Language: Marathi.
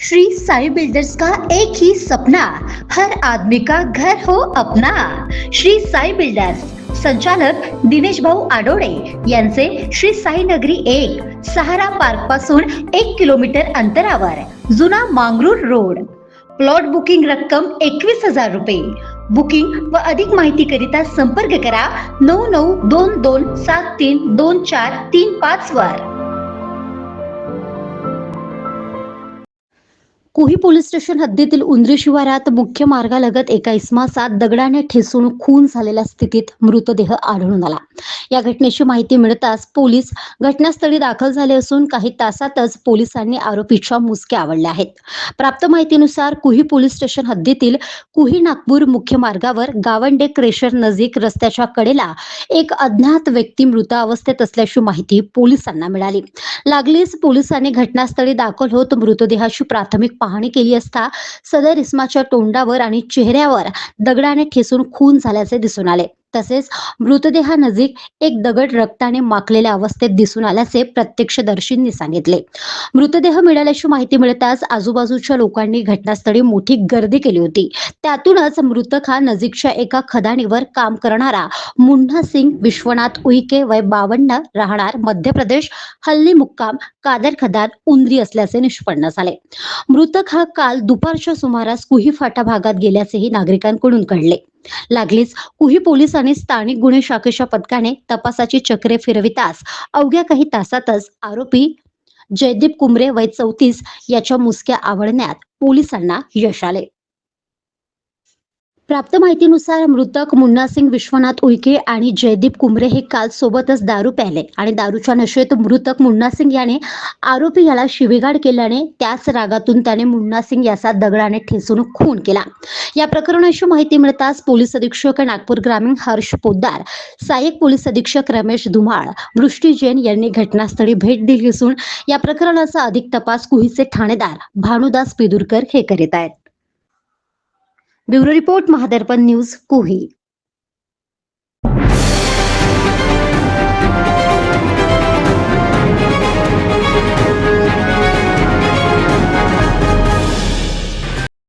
श्री साई बिल्डर्स का एक ही सपना हर आदमी का घर हो अपना। श्री साई बिल्डर्स संचालक दिनेश भाऊ आडोळे यांचे श्री साई नगरी एक सहारा पार्कपासून एक किलोमीटर अंतरावर जुना मांगरूर रोड. प्लॉट बुकिंग रक्कम एकवीस हजार रुपये. बुकिंग व अधिक माहिती करिता संपर्क करा नऊ नऊ दोन दोन सात तीन दोन चार तीन पाच वर. कुही पोलीस स्टेशन हद्दीतील उंद्री शिवारात मुख्य मार्गालगत एका इसमासात दगडाने ठेसून खून झालेल्या स्थितीत मृतदेह आढळून आला. या घटनेची माहिती मिळताच पोलीस घटनास्थळी दाखल झाले असून काही तासातच पोलिसांनी आरोपीच्या मुसक्या आवडल्या आहेत. प्राप्त माहितीनुसार कुही पोलीस स्टेशन हद्दीतील कुही नागपूर मुख्य मार्गावर गावंडे क्रेशर नजीक रस्त्याच्या कडेला एक अज्ञात व्यक्ती मृत अवस्थेत असल्याची माहिती पोलिसांना मिळाली. लागलीच पोलिसांनी घटनास्थळी दाखल होत मृतदेहाची प्राथमिक पाहणी केली असता सदर इस्माच्या तोंडावर आणि चेहऱ्यावर दगडाने ठेसून खून झाल्याचे दिसून आले. तसेच मृतदेहानजीक एक दगड रक्ताने माखलेल्या अवस्थेत दिसून आल्याचे प्रत्यक्षदर्शींनी सांगितले. मृतदेह मिळाल्याची माहिती मिळताच आजूबाजूच्या लोकांनी घटनास्थळी मोठी गर्दी केली होती. त्यातूनच मृतक हा नजीकच्या एका खदाणीवर काम करणारा मुन्हा सिंग विश्वनाथ उईके वय बावन्न राहणार मध्य प्रदेश हल्ली मुक्काम कादर खदान उंद्री असल्याचे निष्पन्न झाले. मृतक हा काल दुपारच्या सुमारास कुही फाटा भागात गेल्याचेही नागरिकांकडून कळले. लागलीच. कुही पोलिसांनी स्थानिक गुन्हे शाखेच्या पथकाने तपासाची चक्रे फिरवितास अवघ्या काही तासातच आरोपी जयदीप कुमरे वय चौतीस याच्या मुसक्या आवडण्यात पोलिसांना यश आले. प्राप्त माहितीनुसार मृतक मुन्ना सिंग विश्वनाथ उईके आणि जयदीप कुमरे हे काल सोबतच दारू प्याले आणि दारूच्या नशेत मृतक मुन्ना सिंग याने आरोपी याला शिवीगाड केल्याने त्याच रागातून त्याने मुन्ना सिंग याचा दगडाने ठेचून खून केला. या प्रकरणाची माहिती मिळताच पोलीस अधीक्षक नागपूर ग्रामीण हर्ष पोद्दार सहाय्यक पोलीस अधीक्षक रमेश धुमाळ वृष्टी जैन यांनी घटनास्थळी भेट दिली असून या प्रकरणाचा अधिक तपास कुहीचे ठाणेदार भानुदास पिदुरकर हे करीत आहेत. Bureau report Mahadarpan news Kuhi.